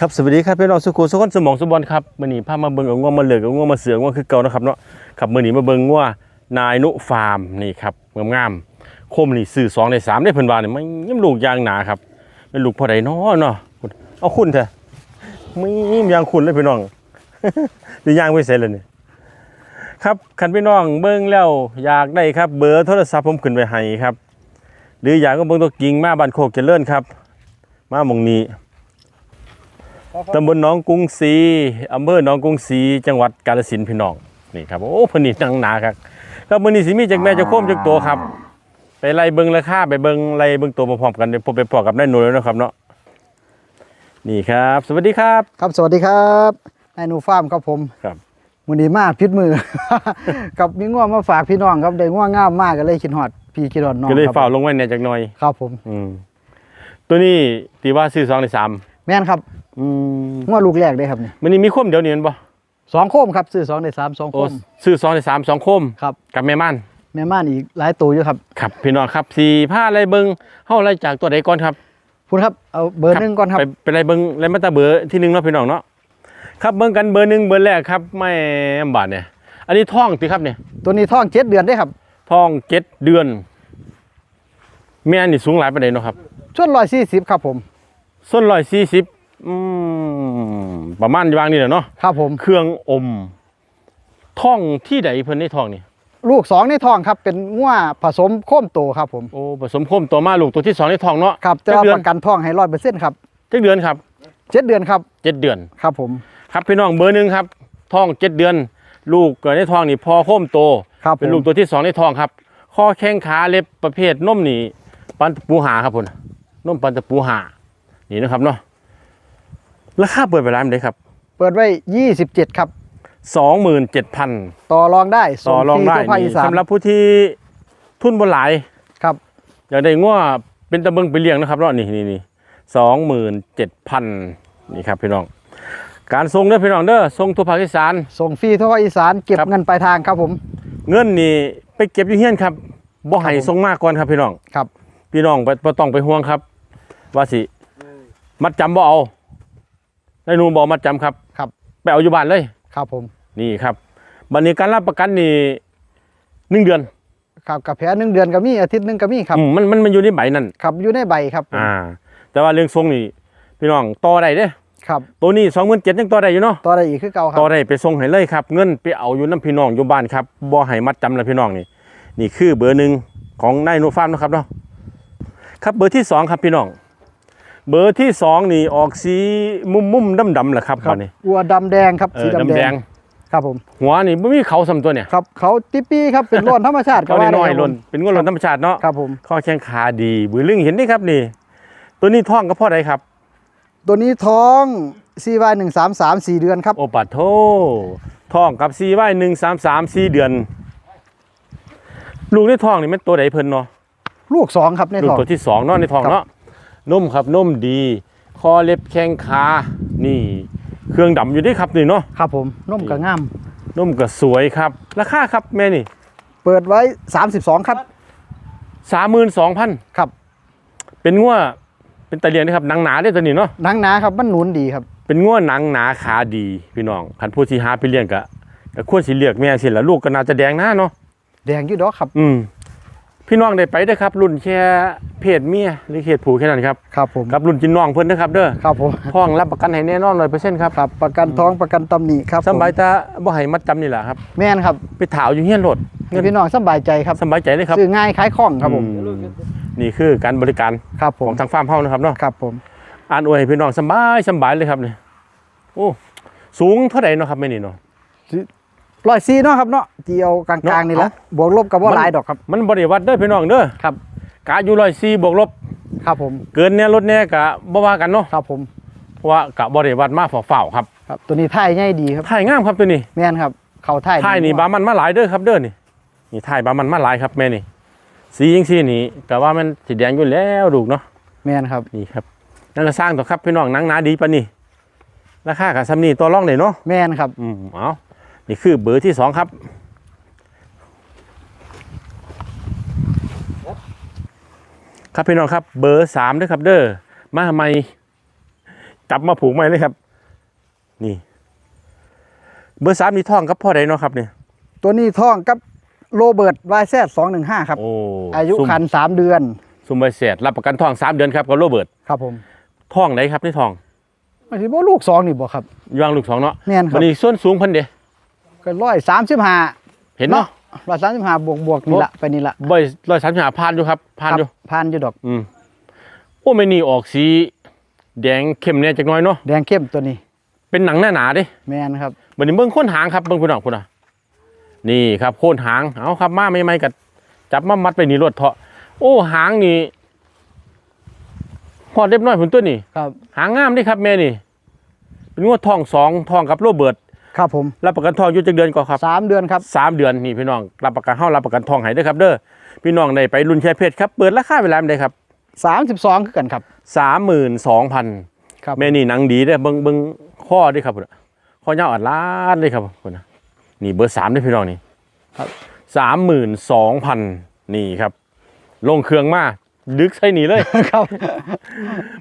ครับสวัสดีครับพี่น้องสุขุสุขนสมองสุบอลครับมื้อนี้พามาเบิ่งเอาง่วงมาเหลือกเอาง่วงมาเสือง่วงคือเก่านะครับเนาะครับมื้อนี้มาเบิ่งง่วงนายนุฟาร์มนี่ครับงามๆคมนี่ซื้อ2ใน3ได้เพิ่นว่านี่มันยิ้มลูกยางหนาครับเป็นลูกพอใดน้อเนาะเอาคุณเถอะมียางคุณเลยพี่น้องนี่ยางไว้เสร็จแล้วนี่ยครับคันพี่น้องเบิ่งแล้วอยากได้ครับ เบอร์โทรศัพท์ผมขึ้นไว้ให้ครับ หรืออยากก็เบิ่งตัวจริงมาบ้านโคกเจริญครับ มาหมงนี้ ตำบลหนองกรุงศรีอำเภอหนองกรุงศรีจังหวัดกาฬสินธุ์พี่น้องนี่ครับโอ้เพนนินังหนาครับครับมื้อนี้สิมีจากแม่จากโคมจากตัวครับ ไปไล่เบิ่งราคาไปเบิ่งไล่เบิ่งตัวพร้อมๆกันเดี๋ยวผมไปพอกับนายหนุ่ยแล้วนะครับเนาะนี่ครับ สวัสดีครับครับสวัสดีครับนายหนูฟาร์มครับผมครับมือนี้มาพิษมือ กับมีง่วงมาฝากพี่น้องครับได้ง่วงงามมากก็เลยคิดฮอดพี่คิดฮอดน้องก็เลยครับฝ่ากลงไว้เนี่ยจากหน่อยครับผม อืมตัวนี้ตีว่าซื้อสองในสามแม่นครับ อืมง่วงลูกแรกได้ครับนี่มันนี้มีโคมเดียวนี่แมันบ่สองโคมครับซื้อสองได้สามสองโคโอ้มซื้อสองในสามสองโคมครับกับแม่ม่านแม่ม่านอีกหลายตัวอยู่ครับครับพี่น้องครับสี่ผ้าไล่เบิ่งเฮาไล่จากตัวใดก่อนครับคุณครับเอาเบอร์หนึ่งก่อนครับ ไปไปไล่เบิ้งไล่มาตาเบอร์ที่หนึ่งเนาะพี่น้องเนาะครับเบิ้งกันเบอร์หนึ่งเบอร์แรกครับไม่บาทเนี่ย อันนี้ท่องติครับเนี่ยตัวนี้ท้องเจ็ดเดือนได้ครับท่องเจ็ดเดือนแม่นี่สูงหลายประเด็นเนาะครับช่วงร้อยสี่สิบครับผม ส้นร้อยสี่สิบ อืมประมาณวางนี่แหละเนาะครับผม เครื่องอมท่องที่ใดเพิ่นได้ท่องนี่ลูกสองในท้องครับ เป็นง่วผสมโค้มโตครับผมโอ้ผสมโคมตัวมาลูกตัวที่สองได้ท่องเนาะครับจะจักรับเดือปนระกันท้องให้ร้อยเปอร์เซ็นต์ครับจักเดือนครับเจ็ดเดือนครับเจ็ดเดือนครับผม ครับพี่น้องเบอร์หนึ่งครับท่องเจ็ดเดือน ลูกเกิดในท้องนี่พอโคมโตครับผมเป็นลูกตัวที่สองในท้องครับ ข้อแข้งขาเล็บประเภทนมนี่ปันตะปูหาครับพุ่นนมปันตะปูหานี่นะครับเนาะ ราคาเปิดไปร้านได้ครับ เปิดไว้ยี่สิบเจ็ดครับสองหมื่นเจ็ดพันต่อรองได้ต่อรองได้ส่ฟทั่วภาคอีนี่สานสำหรับผู้ที่ทุนบนหลายครับอยากได้ง้อเป็นตะเบิงไปเลี้ยงนะครับเนาะนี่นี่นี่สองหมื่นเจ็ดพันนี่ครับพี่น้อง การส่งเด้อพี่น้องเด้อส่งทั่วภาคอีสาน ส่งฟรีทั่วภาคอีสานเก็บครับ เงินปลายทางครับผม เงินนี่ไปเก็บอยู่เฮียนครับบ่ให้ครับผม ส่งมากก่อนครับพี่น้อง ครับ พี่น้องบ่บ่ต้องไปห่วงครับ ว่าสิ มัดจำบ่เอา ได้หนูบอกมัดจำครับครับ ไปเอาอยู่บ้านเลย ครับผมนี่ครับบัดนี้การรับประกันนี่หนึ่งเดือนครับกับแผลหนึ่งเดือนก็มีอาทิตย์หนึ่งก็มีครับ อืมมันมันมันอยู่ในใบนั่นครับอยู่ในใบครับผมอ่า แต่ว่าเรื่องทรงนี่พี่น้องต่อได้เด้ ครับตัวนี้สองหมื่นเจ็ดยังต่อได้อยู่เนาะต่อได้อีกคือเก่าครัต่อบได้ไปส่งให้เลยครับ เงินไปเอาอยู่น้ำพี่น้องอยู่บ้านครับบ่ให้มัดจำแล้วพี่น้องนี่นี่คือเบอร์หนึ่งของนายโนฟาร์มนะครับเนาะครับเบอร์ที่สองครับพี่น้อง เบอร์ที่สองนี่ออกสีมุมมุมดำดำๆแหละครับครับตอนนี้วัวดำแดงครับเอสีอดำดำแดแดงงครับผมหัวนี่ไม่มีเขาสำตัวเนี่ยครับเขาติปปี้ครับเป็นล้วนธรรมชาติเขาว่าน้อยได้ๆล้นเป็นงวดล้นธรรมชาติเนาะครับผมข้อแข้งขาดีบือลึงเห็นนี่ครับนี่ ตัวนี้ท้องก็พ่อใดครับ ตัวนี้ท้องซีวายหนึ่งสามสามสี่เดือนครับโอปัดโทท้องกับซีไว้หนึ่งสามสามสี่เดือน ลูกในท้องนี่มันตัวใดเพิ่นเนาะลูกสองครับในลูกท้องตัวที่สองเนาะในท้องครับเนาะ นุ่มครับนุ่มดีคอเล็บแข้งขานี่ เครื่องดำอยู่ด้วยครับนี่เนาะครับผมนุ่มกับง่ามนุ่มก็สวยครับ ราคาครับแม่นี่เปิดไว้สามสิบสองครับ สามหมื่นสองพันครับเป็นงัวเป็นตะเลียงนะครับหนังหนาได้อตัวนี้เนาะ หนังหนาครับมันหนุนดีครับ เป็นงัวหนังหนาขาดีพี่น้องคันผู้ที่หาไปเลี้ยงก็ก็ควรสิเลือกแม่สิละลูกก็น่าจะแดงหน้าเนาะแดงอยู่ดอกครับ อืม พี่น้องได้ไปเด้อครับ รุ่นแค่เพศเมียหรือเพศผู้แค่นั้นครับครับผมกับรุ่นจินน้องเพิ่นนะครับเด้อครับผมพ้องรับประกันให้แน่นอน100%ครับครับประกันท้องประกันตำหนิครับสำบายผมตาบ่ให้มัดจำนี่แหละครับแม่นครับไปถาวอยู่เฮียนรถให้พี่น้องสบายใจครับสำบายใจเลยครับซื้อง่ายขายคล่องครับผมอืนี่คือการบริการครับผขอมงทางฟาร์มเฮานะครับเนาะครับผมอ่านอวยให้พี่น้องสำบายสำบายเลยครับนี่โอ้สูงเท่าไหร่เนาะครับแม่นี่เนาะ ร้อยซีเนาะครับเนาะเดียวกลางๆนี่แหละเนาะบวกลบกับว่ามันหลายดอกครับ มันบ่ได้วัดเด้อพี่น้องเด้อครับกะอยู่104บวกลบครับผม เกินเนี่ยลดเนี่ยกะบ่ว่ากันเนาะครับผมเพราะว่ากะบ่ได้วัดมาเฝ้าๆครับครับ ตัวนี้ท่ายง่ายดีครับถ่ายงามครับตัวนี้แม่นครับ เขาท่ายดีถ่ายนี่บามันมาหลายเด้อครับเด้อนี่นี่ถ่ายบามันมาหลายครับแม่นี่สีจังซี่นี่ก็ว่ามันสิแดงอยู่แล้วลูกเนาะแม่นครับนี่ครับนั่นก็สร้างต่อครับพี่น้องหนังหนาดีปะนี่ราคากับซัมนี่ตัวร่องเลยเนาะแม่นครับอืมเอา นี่คือเบอร์ที่สองครับครับพี่น้องครับเบอร์สามด้วยครับ เด้อมาใหม่จับมาผูกไว้เลยครับ นี่ เบอร์สามมีท่องครับพ่อใดเนาะครับเนี่ยตัวนี้ท้องกับโรเบิร์ตวายแซดสองหนึ่งห้าครับ โอ้อายุซุ่มคันสามเดือนซุมใบเศษรับประกันท่องสามเดือนครับกับโรเบิร์ตครับผมท่องไหนครับนี่ท่องมันถือว่าลูกสองนี่บ่ครับย่างลูกสองเนาะแม่นครัวับนนี้ส่วนสูงเพันเด ก็ร้อยสามสิบห้าเห็นเนาะร้อยสามสิบห้าบวกบวกนี่ละไปนี่ละใบร้อยสามสิบห้าพันอยู่ครับพันอยู่ครับผ่านอยู่ดอก อืมโอ้ไม่นี่ออกสีแดงเข้มเนี่ยจักหน้อยเนาะแดงเข้มตัวนี้ เป็นหนังหน้าหนาๆเด้แมนครับบันนี้เบิ้งโค้นหางครับเบิ้งคุณน้องคุณอะนี่ครับโค้นหางเอาครับมาไม่ไม่ๆกัจับมามัดไปนี่รถเถาะ โอ้หางนี่หอดเรียบน้อยผลตัวนี่ครับ หางงามเดิครับแม่นี่ เป็นงวดทองสองทองกับโรเบิร์ต ครับผมรับประกันทองอยู่จักเดือนก่อนครับสามเดือนครับสามเดือนนี่พี่น้องรับประกันเฮารับประกันทองให้เด้อครับเด้อพี่น้องได้ไปรุ่นแชร์เพชรครับเปิดราคาเวลาได้ครับสามสิบสองคือกันครับสามหมื่นสองพันครับแม่นี่หนังดีเด้อเบิ่งเบิ่งข้อเด้วยครับพุ่นน่ะข้อยาวอัดล้านเลยครับพุ่นน่ะนี่เบอร์สามเด้อพี่น้องนี่ครับสามหมื่นสองพันนี่ครับ ลงเครื่องมาดึกใส่หนีเลยครับ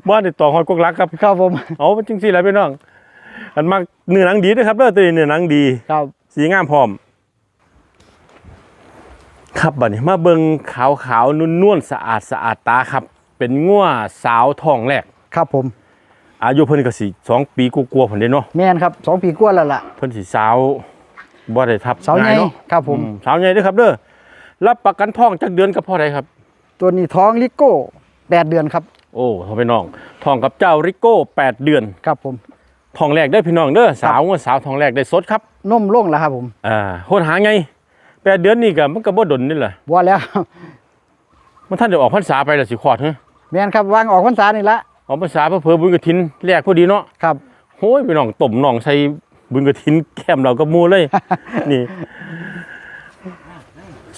บ้านติดต่อฮอดกกลักครับครับผมเอาจริงสิแหล้วพี่น้อง อันมากเนื้อหนังดีเด้วยครับเด้อตัวนี้เนื้อหนังดี ครับ สีงามพร้อม ครับบัดนี้มาเบิงขาวขาวๆนุ่นนวลๆสะอาดสะอาดตาครับ เป็นง่วสาวทองแรก ครับผม อายุเพิ่นก็สิสองปีกลัวาๆผมเด้เนาะแมนครับสองปีกว่าแล้วล่ะ เพิ่นสิสาวบ่ได้ทับสาวใหญ่ง่ยเนาะครับผม อืสาวใหญ่เด้อครับเด้อรับประกันทองจักเดือนกับพ่อใดครับ ตัวนี้ท้องลิโก้แปดเดือนครับ โอ้พ่อพี่น้องทองกับเจ้าริโก้แปดเดือน ครับผม ทองแรกได้อพี่น้องเด้อสาวง่วสาวทองแรกได้สดครับนมลงแล้วครับผมอ่าโหดหาไงแปดเดือนนี่ก็มันก็บ่ดนนี่แหละว่าแล้ว มันท่านจะออกพรรษาไปแล้วสิขอดเฮ้แมนครับวางออกพรรษานี่ละออกพรรษาเพื่อเพื่อบุญกฐินแรกพอดีเนาะครับโอ้ยพี่น้องต้มน้องใส่บุญกฐินแคมเราก็มูเลยนี่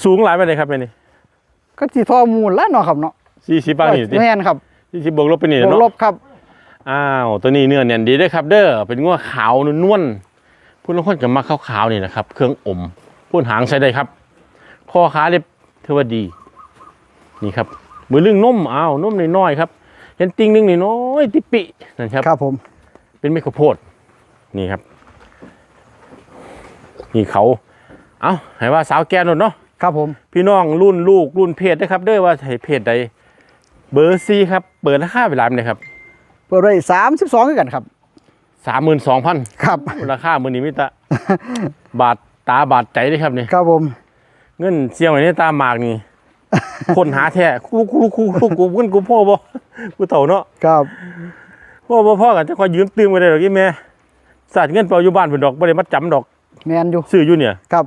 สูงหลายไปเลยครับแม่นี่ก็สีทอมูลแล้วเนาะครับเนาะสี่สิบปานนี่สิแมนครับสี่สิบบวกลบไปนี่บวกเนาะลบครับ อ้าวตัวนี้เนื้อแน่นดีเด้อครับ เด้อเป็นงัวขาวนวลๆพูดลางคนกับมาขาวๆนี่นะครับ เครื่องอมพูดหางใส่ได้ครับข้อขาเรียบเทวาดี นี่ครับมือลึงนุ่มอ้าวนุ่มน้อยๆครับเห็นติ่งนึงนี่น้อยติปินั่นครับครับผมเป็นไมโครโพดนี่ครับ นี่เขา เอาให้ว่าสาวแก่นนเนาะครับผม พี่น้องรุ่นลูกรุ่นเพศนะครับเด้อว่าให้เพศใดเบอร์ซีครับ เปิดราคาเวลาไหนครับ เปิดไว้สามสิบสองคือกันครับสามหมื่นสองพันครับราคามือนี้มิตะบาทตาบาทใจเลยครับนี่ครับผม เงินเสียงไว้ในตาหมากนี่ คนหาแท้กูกูกูกูกูเงินกูพ่อบ่กูเต่าเนาะครับพ่อบ่พ่อกันจะคอยยืมตื้มไปได้ดอกอีแม่สาดเงินเปล่าอยู่บ้านเพิ่นดอกบ่ได้มัดจำดอก แมนอยู่ซื้ออยู่เนี่ยครับ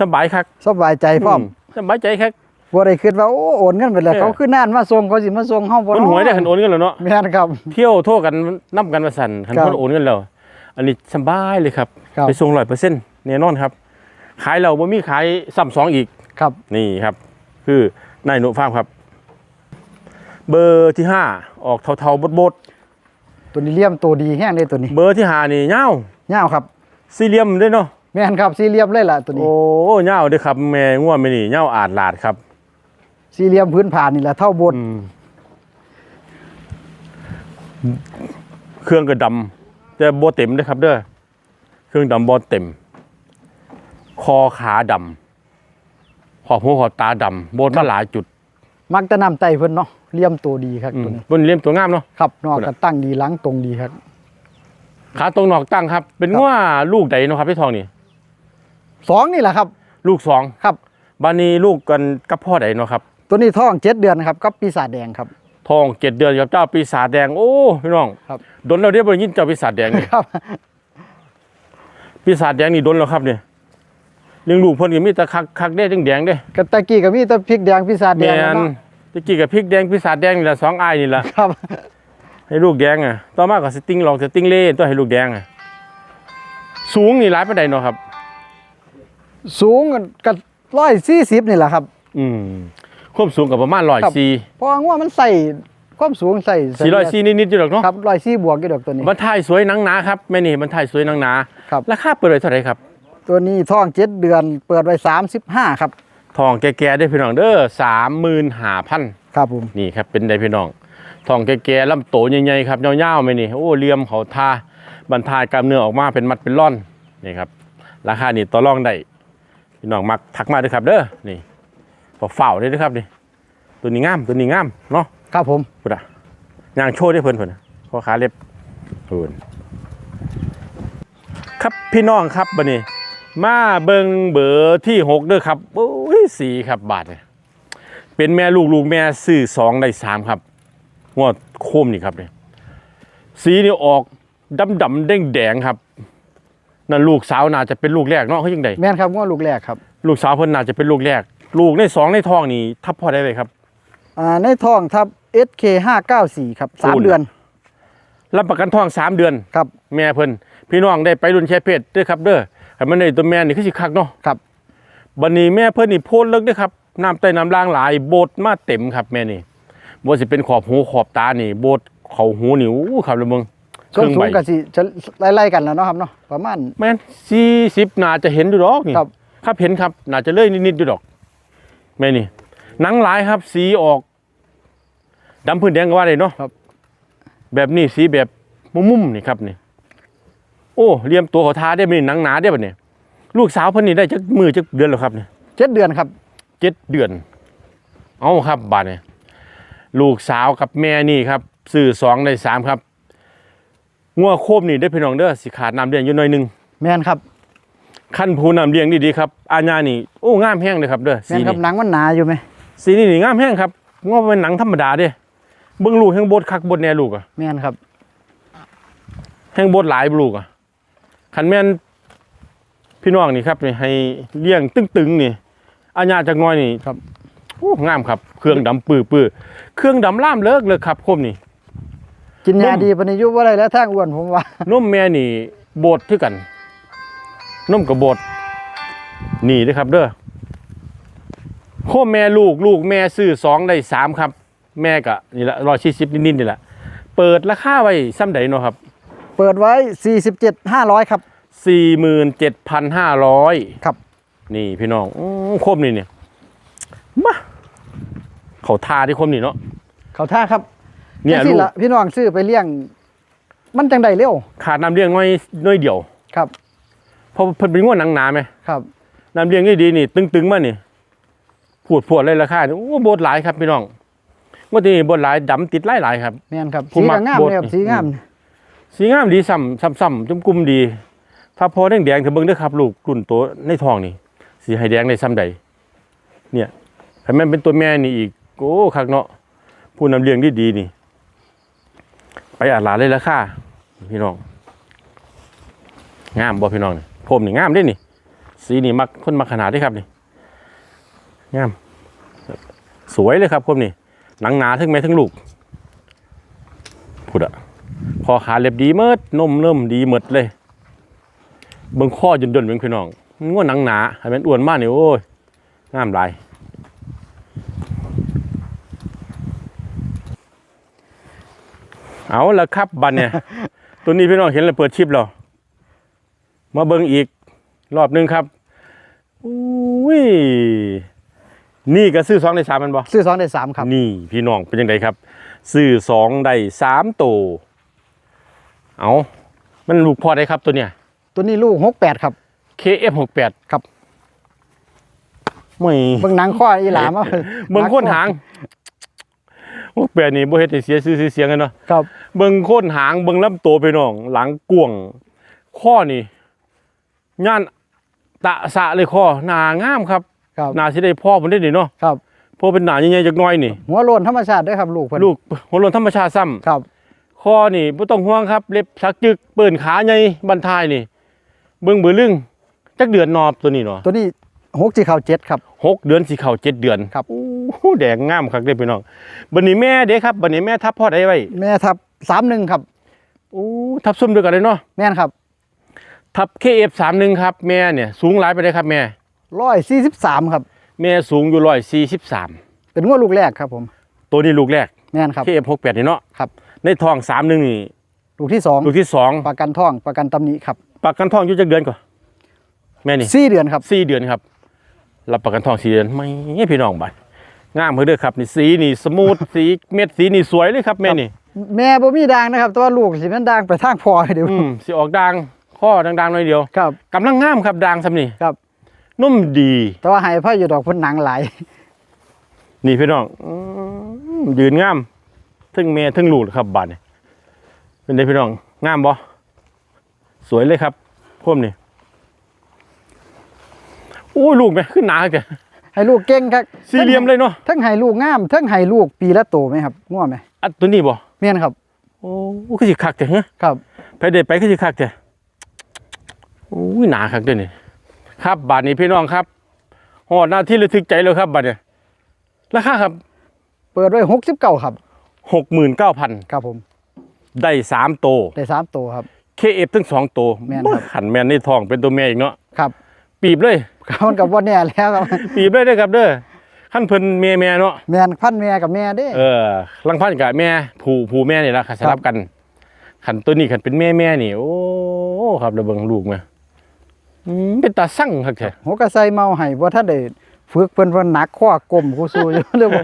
สบายคักสบายใจพร้อมสบายใจคักบ่ ได้คิดว่าโอ้โอนเงินไปแล้วเออเขาขึ้นนานมาส่งเขาสิมาส่งเฮาบ่มันเาะหวยได้คันโอนเงินแล้วเนาะแม่นครับ เที่ยวโทษกันนํกันมาสั่นคันครับคนโอนเงินแล้วอันนี้สบายเลยครับครับไปส่ง100%แน่นอนครับ ขายเราบ่มีขายซ้ำสองอีกครับ นี่ครับ คือนายหนุฟาร์มครับ เบอร์ที่ห้าออกเทาๆบดตัวนี้เลี่ยมตัวดีแห้งเลยตัวนี้ๆเบอร์ที่ห้านี่เงาเงาวครับสี่เหลี่ยมเด้วยเนาะแม่นครับสี่เหลี่ยมเลยล่ะตัวนี้โอ้เงาเด้อครับแม่ง่วงไม่นี่เงาอาดลาดครับ สี่เหลี่ยมพื้นผ่านนี่แหละเท่าบน อืมเครื่องก็ดำแต่โบเต็มเด้อครับ เด้อเครื่องดำโบเต็ม คอขาดำขอบหัวขอบตาดำโบนมาหลายจุดมักจะนำไตเพิ่นเนาะเลี่ยมตัวดีครับอืตัวมนี้บนเลี่ยมตัวงามเนาะ ครับนอกคุณก็อะตั้งดีหลังตรงดีครับ ขาตรงนอกตั้งครับ เป็นครับ ว่าลูกใดเนาะครับพี่ทองนี่ สองนี่แหละครับ ลูกสองครับบานี้ลูกกันกับพ่อใดเนาะครับ ตัวนี้ท้องเจ็ดเดือนครับกับปีศาจแดงครับ ทองเจ็ดเดือนกับเจ้าปีศาจแดง โอ้พี่น้องครับดนเราเรียกว่ายินเจ้าปีศาจแดงนี่ครับ ปีศาจแดงนี่ดนแล้วครับเนี่ยเลี้ยงลูกเพิ่นก็มีแต่คักคักแดงแดงๆเด้กตะกี้ก็มีแต่พริกแดงปีศาจแดแมงนเนาะตะกี้กับพริกแดงปีศาจแดงนี่แหละสองอายนี่แหละครับ ให้ลูกแดงอะต่อมาก็สติงลองสติงเล่ตัวให้ลูกแดงอะสูงนี่หลายปานใดเนาะครับ สูงก็ร้อยสี่สิบนี่แหละครับ อืม ความสูงกับประมาณร้อยครับสี่เพราะว่ามันใส่ความสูงใส่สี่ร้อยสี่นิดๆอยู่หรอกเนาะครับร้อยสี่บวกอยู่ดอกตัวนี้ บรรทายสวยหนังหนาครับแม่นี่บรรทายสวยหนังหนาครับ ราคาเปิดไว้เท่าไหร่ครับ ตัวนี้ท้องเจ็ดเดือนเปิดไว้สามสิบห้าครับ ทองแก่ๆได้อพี่น้องเด้อสามหมื่นห้าพันครับผม นี่ครับเป็นได้พี่น้องท้องแก่ๆลำโตใหญ่ๆครับยาวๆไหมนี่โอ้เหลี่ยมเขาทาบรรทายกล้ามเนื้อออกมาเป็นมัดเป็นร่อนนี่ครับราคานี่ต่อรองได้พี่น้องมักทักมาด้วยครับเด้อนี่พอ เฝ้าได้ด้วยครับนี่ตัวนี้งามตัวนี้งามเนาะครับผมพุดอะย่างโชว์ได้เพิ่นเพิ่นน่ะพอขาเล็บเพิ่นครับพี่น้องครับบัดนี้ มาเบิงเบอร์ที่หกเด้อครับโอ้ยสีครับบาทเนี่ยเป็นแม่ลูกลูกแม่ซื้อสองได้สามครับงวดโคมนี่ครับเนี่ยสีนี่ออกดำดำๆแดงแดงๆครับนั่นลูกสาวน่าจะเป็นลูกแรกเนาะเขายังไงแม่นครับง้อลูกแรกครับ ลูกสาวเพิ่นน่าจะเป็นลูกแรก ลูกในสองในท้องนี่ทับพ่อได้ไหมครับ อ่าในท้องทับ SK 594ครับสามโอ้เดือน รับประกันท้องสามเดือน ครับ แม่เพิ่นพี่น้องได้ไปรุ่นแชร์เพชรเด้อครับเด้อให้มันได้ตัวแม่นี่คือสิคักเนาะครับ บัดนี้แม่เพิ่นนี่โพดเลิกเด้อครับน้ำใต้น้ำล่างหลายโบดมาเต็มครับแม่นี่บ่สิเป็นขอบหูขอบตานี่โบดเขาหูนี่อู้ครับละมึงส่วนสูใบงก็สิจะไล่ๆกันแล้วเนาะครับเนาะประมาณแม่น40น่าจะเห็นอยู่ดอกนี่ครับ ครับเห็นครับน่าจะเลยนิดๆอยู่ดอก แม่นี่หนังหลายครับ สีออกดำพื้นแดงก็ว่าได้เนาะครับ แบบนี้สีแบบมุมๆนี่ครับนี่ โอ้เลียมตัวเขาทาได้ไหมนี่หนังหนาได้ปะเนี่ยลูกสาวเพิ่นนี่ได้จักมือจักเดือนแล้วครับเนี่ยเจ็ดเดือนครับ เจ็ดเดือน เอาครับบาทเนี่ยลูกสาวกับแม่นี่ครับซื้อสองในสามครับงัวโคบนี่ได้อพี่น้องเด้อสิขาดน้ำเลี้ยงอยู่หน่อยหนึง แม่นครับ ขั้นผู้น้ำเลี้ยงดีๆครับอาญานี่โอ้งามแห้งเลยครับเด้อแม่สีนครับนี่หนังมันหนาอยู่ไหมสีนี่นี่งามแห้งครับงัวเป็นหนังธรรมดาเด้เบิ่งลูกแห้งบดคักบดแน่ลูกอะแม่นครับแห้งบดหลายลูกอะคันแม่นพี่น้องนี่ครับนี่ให้เลี้ยงตึงๆนี่อาญาจากหน้อยนี่ครับโอ้งามครับ เครื่องดำปื้อปื้อเครื่องดำล่ามเลิกเลยครับคมนี่ กินยานุ่มดีปานนี้อยุบ่ได้แล้วทางอ้วนผมว่า นมแม่นี่โบดที่กัน นมกับโบดนี่เด้อครับเด้อโคมแม่ลูกลูกแม่ซื้อสองได้สามครับ แม่กะนี่ละร้อยสี่สิบนิดๆนี่แหละเปิดราคาไว้ซ้ำใดเนาะครับเปิดไว้ 47 500 ครับสี่หมื่นเจ็ดพันห้าร้อยครับ นี่พี่น้องอื้อคมนี่เนี่ยมาเขาทาที่คมนี่เนาะเขาท่าครับ เนี่ยจังสิลูกละพี่น้องซื้อไปเลี้ยง มันจังได้เร็ว ขาดน้ำเลี้ยงน้อยน้อยเดียวครับ เพราะเพิ่นเป็นงวดหนังหนาไหมครับน้ำเลี้ยงนี่ดีนี่ ตึงๆมานี่พูดพวดเลยราคานี่โอ้โบดหลายครับพี่น้องงว่าที่นี่โบดหลายดำติดหลายหลายๆครับ แม่นครับ ผมสีมักก็งามโบสถ์เลยครับนี่ สีงามสีงามดีซ้ำซ้ำซ้ำจุ่มกุมดี ถ้าพอแดงแดงๆเธอเบิ่งเด้อครับลูกรุ่นโตในท้องนี่สีให้แดงในซ้ำใดเนี่ยถ้ามันเป็นตัวแม่นี่อีกโอ้คักเนาะผู้นำเลี้ยงดีดีๆนี่ ไปอาหลาเลยราคาพี่น้อง งามบ่พี่น้องนี่ผ มนี่งามเด้นี่ สีนี่มักคนมักขนาดเด้ครับนี่งาม สวยเลยครับผมนี่หนังหนาทั้งแม่ทั้งลูกพูดอะคอขาเล็บดีเมิดนมเริ่มดีเมิดเลยเบิ่งข้อจนดนเป็นพี่น้องง่วหนังหนาให้มันอ้วนมากนี่โอ้ยงามหลายเอาละครับบันเนี่ย ตัวนี้พี่น้องเห็นแล้วเปิดชิปแล้ว มาเบิ่งอีกรอบหนึงครับอุ้ยนี่ก็ซื้อสองในสามแมันบ่ซื้อสองได้สามครับ นี่พี่น้องเป็นยังไงครับ ซื้อสองได้สามตัวเอามันลูกพอได้ครับตัวเนี้ยตัวนี้ลูก68ครับ KF68 ครับไม่เบิ่งหนังข้ออีหลามาเบิ่งโค้นหางโอ้แปลนี่บ่เฮ็ดให้เสียชื่อเสียงกันเนาะครับ เบิ่งโค้นหางเบิ่งลำตัวพี่น้อง หลังกวางข้อนี่ ย่านตะสะเลยข้อหน้างามครับครับหน้าสิได้พ่อเพิ่นได้นี่เนาะครับเพราะเป็นหน้าใหญ่ๆจักหน่อยนี่ หัวโลนธรรมชาติด้วยครับลูกเพิ่นลูกหัวโลนธรรมชาติซ้ำครับคอนี่บ่ต้องห่วงครับ เล็บสักจึกเปิ้นขาใหญ่บันทายนี่ เบิ่งเบือลึงจักเดือนนอบตัวนี้เนาะตัวนี้หกสีขาวเจ็ดครับ หกเดือนสิเข้าเจ็ดเดือนครับ โอ้โหแดงงามคักเด้อพี่น้องบัดนี้แม่เด้ครับบัดนี้แม่ทับพ่อได้ไว้แม่ทับสามหนึ่งครับ โอ้ทับส้มด้วยกันเลยเนาะแม่นครับ ทับ KF31 ครับแม่เนี่ยสูงหลายไปได้ครับแม่ร้อยสี่สิบสามครับ แม่สูงอยู่143เป็นงวดลูกแรกครับผม ตัวนี้ลูกแรกแม่นครับ KF68 นี่เนาะครับ ในท้อง31นี่ลูกที่สองลูกที่สองประกันท้องประกันตำหนิครับประกันท้องอยู่จักเดือนก่อนแม่นี่สี่เดือนครับสี่เดือนครับรับประกันทองสี่เดือนไม่พี่น้องบัดงามเพิ่นเด้อครับนี่สีนี่สมูทสีเม็ดสีนี่สวยเลยครับแม่นี่ แม่บ่มีด่างนะครับแต่ว่าลูกสิมันด่างไปทางพ่อเดี๋ยวอืมสิออกดัง ข้อดังๆหน่อยเดียวครับกำลังงามครับดังซำนี่ครับ นุ่มดี แต่ว่าให้พ่ออยู่ดอกเพิ่นหนังหลายนี่พี่น้องอืมยืนงามทึ่งแม่ทึ่งลูกครับบัดนี่เป็นไงพี่น้องงามบ่สวยเลยครับพวกนี่อู้ลูกไหมขึ้นหนาแกให้ลูกเก่งครับสี่เหลี่ยมเลยเนาะทั้งให้ลูกงามทั้งให้ลูกปีละโตไหมครับง่วไหมอันตัวนี้บ่แม่นครับโอ้คือสิคักแต่ฮะครับไปเด็ดไปคือสิคักแต่โอ้ยหนาคักเด้อนี่ครับบาทนี้พี่น้องครับหอดหน้าที่ระทึกใจเลยครับบาทเนี่ยราคาครับ เปิดไว้69ครับหกหมื่นเก้าพันครับผมได้สามโตได้สามโตครับเคเอฟทั้งสองโตแม่นครับขันแม่นในทองเป็นตัวแม่อีกเนาะครับปีบเลยมันกับว่าแน่แล้วครับปีบเลยเด้อครับเด้อขั้นเพิ่นแม่แม่เนาะแม่นพันแม่กับแม่เด้เออลังพันกับแม่ผู้ผู้แม่นี่ละค่ะสลับกันขันตัวนี้ขันเป็นแม่แม่นี่โอ้ครับระเบิงลูกมา อืมเป็นตาสั่งครับแท้หัวกระไซเมาให้บ่ทันได้ฝึกเพิ่นเพิ่นหนักข้อกลมกูสู้อยู่เรื่องบ่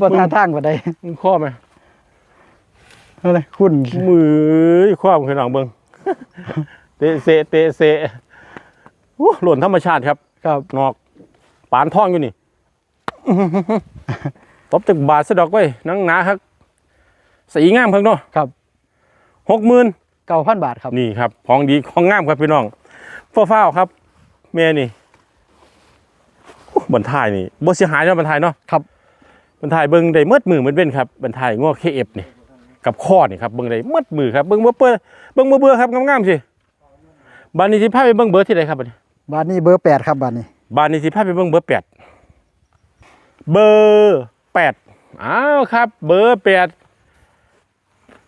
บ่ท่าทางบ่ได้ข้อไหมอะไรคุณมือข้อมนคือน้องเบิงเตะเซเตะเซโอ้หล่นธรรมชาติครับ ครับนอกปานท่องอยู่นี่ตบตึกบาทสะดอกไว้นังหนาครับสีงามครับเนาะครับหกหมื่น9,000บาทครับนี่ครับของดีของงามครับพี่น้อง ฟ้าวๆครับแม่นี่โอ้บรรทายนี่บ่เสียหายเนาะบรรทายเนาะครับบรรทายเบิ่งได้เมืดมือเหมือนเป็นครับบรรทายงอเคเอฟนี่กับข้อนี่ครับเบิ่งได้เมืดมือครับเบิ่งบ่เปิดเบิ่งบ่เบื่อครับงามๆสิบานนี้สิพาไปเบิ่งเบอร์ที่ใดครับบัดนี้บาทนี้เบอร์8ครับบาทนี้บานนี้สิพาไปเบิ่งเบอร์แปดเบอร์แปดอ้าวครับ เบอร์แปด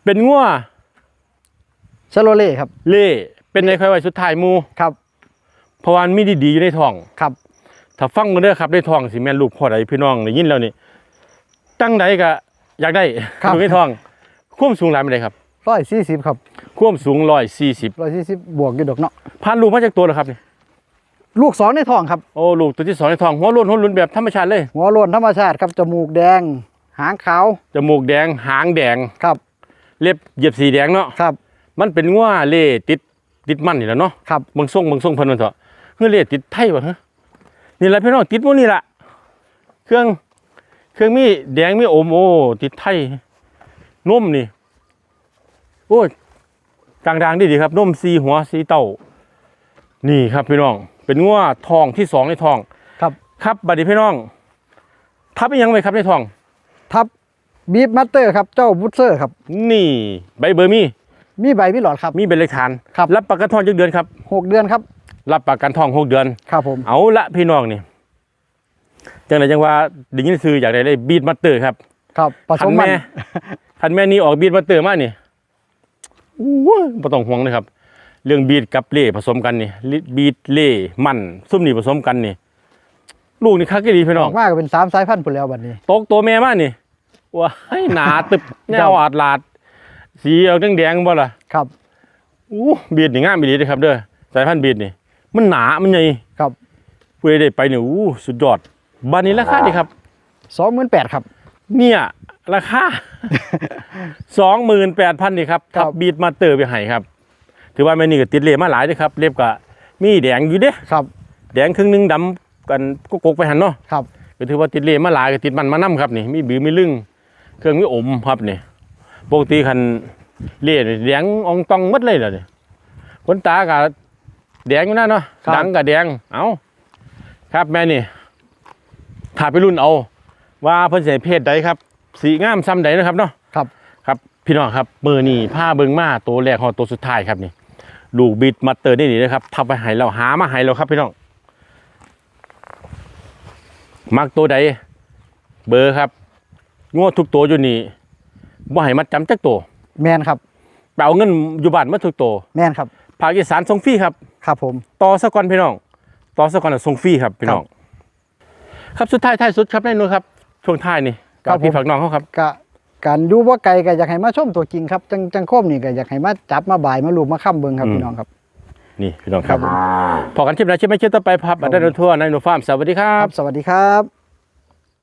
เป็นงัวชาโลเล่ครับเล่ เป็นในค่อยไว้สุดท้ายหมู่ครับเพราะว่ามันมีดีๆอยู่ในท้อง ครับ ถ้าฟังกันเด้อครับได้ทองสิแม่นลูกพ่อใดพี่น้องได้ยินแล้วนี่ตั้งใดก็อยากได้ครับ ลูกได้ทองความสูงหลายไม่ได้ครับ140ครับความสูงร้อยสี่สิบ140บวกอยู่ดอกเนาะพันลูกมาจากตัวเหรอครับนี่ลูกสองในท้องครับ โอ้ลูกตัวที่สองในทองหัวโล้นหัวหลุนแบบธรรมชาติเลยหัวโล้นธรรมชาติครับจมูกแดง หางขาวจมูกแดงหางแดง ครับเล็บเหยียบสีแดงเนาะครับ มันเป็นงัวเล่ติด ติดมันนี่แหละเนาะครับเบางส่งเบางส่งเพิ่นมันเถอะเฮือเล่ติดไทยวะฮะนี่แหละพี่น้องติดหมดนี่ล่ะเครื่องเครื่องมีแดงมีอมโอ้ติดไทยนมนี่โอ้ยกลางดางดีดีครับนมสีหัวสีเต้านี่ครับพี่น้อง เป็นงัวทองที่สองในทอง ครับ ครับบัดนี้พี่น้อง ทับอีหยังไว้ครับในทอง ทับบีฟมัตเตอร์ครับ เจ้าบุตเซอร์ครับ นี่ ใบเบอร์มี มีใบมีหลอดครับ มีเป็นเลขฐานครับ รับประกันทองจักเดือนครับหกเดือนครับ รับประกันทองหกเดือน ครับผม เอาละพี่น้องนี่จังไหนจังว่าได้ยินซื้ออยากได้เลยบีดมัตเตอร์ครับ ครับผสคัมนมันแม่คันแม่นี่ออกบีดมัตเตอร์มานี่อู้ยบ่ต้องห่วงเลยครับ เรื่องบีดกับเล่ผสมกันนี่ลิบีดเล่มันซุ่มนี่ผสมกันนี่ลูกนี่คักอีหลีพี่อน้อองกมาก็เป็นสามสายพันธุ์พุ่นแล้วบัดนี้ตกตัวแม่มานี่ว้ายหนาตึบเงาอาดลาด สีเอาแดงๆบ่ล่ะครับอู้บีดนี่งามอีหลีเด้อครับเด้อสายพันธุ์บีดนี่ มันหนามันใหญ่ครับผู้ใดได้ไปเนี่ยอู้สุดยอดบ้านนี้ราคาดีครับ สองหมื่นแปดครับ เนี่ย ราคา สองหมื่นแปดพันนี่ครับครับทับบีดมาเตอร์ไปให้ครับ ถือว่าแม่นี่ก็ติดเลมาหลายเด้วยครับ เล็บก็มีแดงอยู่เด้ ครับแดงครึ่งหนึงดำกันก็กกไปหันเนาะ ครับ ก็ถือว่าติดเลมาหลายก็ติดมันมานํครับนี่มีบือมีลึงเครื่องมีอมครับนี่ ปกติคันเล่นี่แดงอองตองหมดเลยเหรอนี่ขนตาก็แดงอยู่นั่นเนาะครับ ดังก็แดงเอาครับแม่นี่ถ้าไปรุ่นเอา ว่าเพิ่นสิให้เพศใดครับ สีงามซ้ำใดนะครับเนาะ ครับ ครับพี่น้องครับมือนี่ผ้าเบิงมาตัวแรกของตัวสุดท้ายครับนี่ลูกบิดมาเตอร์นี่นี่นะครับทับไปให้เราหามาให้เราครับพี่น้องมักตัวใดเบอร์ครับงวดทุกตัวอยู่นี่ บ่ให้มัดจำจักตัวแมนครับไปเอาเงินอยู่บ้านมาทุกตัวแมนครับภาคอีสานส่งฟรีครับ ครับผม ต่อสกอนพี่น้อง ต่อสกอนส่งฟรีครับพี่น้อง ครับสุดท้ายท้ายสุดครับนายนุครับ ช่วงท้ายนี่กับพี่ฝากน้องเขาครับกะการอยู่บ่ไกลก็อยากให้มาชมตัวจริงครับ จังจังโคมนี่ก็อยากให้มาจับมาบ่ายมาลูบมาค้ำเบิ่งครับอืมพี่น้องครับ นี่พี่น้องครับครับผมพอกันคลิปหนะใช่ไหมคลิปต่อไปพับอันดับทั่วในหนูฟาร์มสวัสดีครัครับบสวัสดีครับ